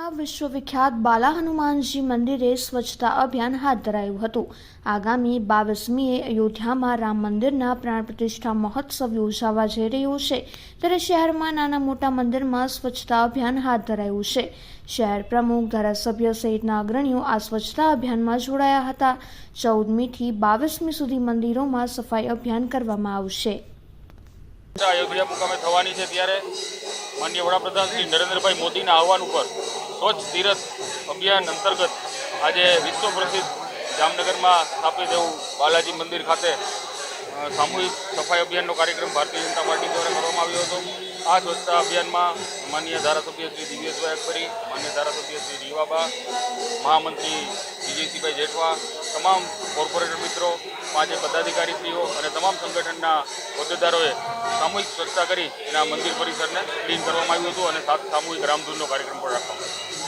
અયોધ્યામાં વિશ્વવિખ્યાત બાલા હનુમાનજી મંદિરે સ્વચ્છતા અભિયાન હાથ ધરાયું હતું. આગામી બાવીસમીએ અયોધ્યામાં રામ મંદિરના પ્રાણ પ્રતિષ્ઠા મહોત્સવ યોજાવા જઈ રહ્યો છે. ત્યારે શહેરમાં નાના મોટા મંદિરમાં સ્વચ્છતા અભિયાન હાથ ધરાયું છે. શહેર પ્રમુખ, ધારાસભ્ય સહિતના અગ્રણીઓ આ સ્વચ્છતા અભિયાનમાં જોડાયા હતા. ચૌદમીથી બાવીસમી સુધી મંદિરોમાં સફાઈ અભિયાન કરવામાં આવશે. અયોધ્યા મુકામે થવાની છે ત્યારે માન્ય વડાપ્રધાન શ્રી નરેન્દ્રભાઈ મોદીના આહવાન ઉપર સ્વચ્છ તીરથ અભિયાન અંતર્ગત આજે વિશ્વ પ્રસિદ્ધ જામનગરમાં સ્થાપિત એવું બાલાજી મંદિર ખાતે સામૂહિક સફાઈ અભિયાનનો કાર્યક્રમ ભારતીય જનતા પાર્ટી દ્વારા કરવામાં આવ્યો હતો. આ સ્વચ્છતા અભિયાનમાં માન્ય ધારાસભ્ય શ્રી દિવ્યેશભાઈ અકબરી, માન્ય ધારાસભ્ય શ્રી રીવાબા, મહામંત્રી વિજયસિંહભાઈ જેઠવા તમામ કોર્પોરેટર મિત્રો પાંચે પદાધિકારીશ્રીઓ અને તમામ સંગઠનના હોદ્દેદારોએ સામૂહિક સ્વચ્છતા કરી એના મંદિર પરિસરને ક્લીન કરવામાં આવ્યું હતું અને સામૂહિક રામધૂનનો કાર્યક્રમ પણ રાખવામાં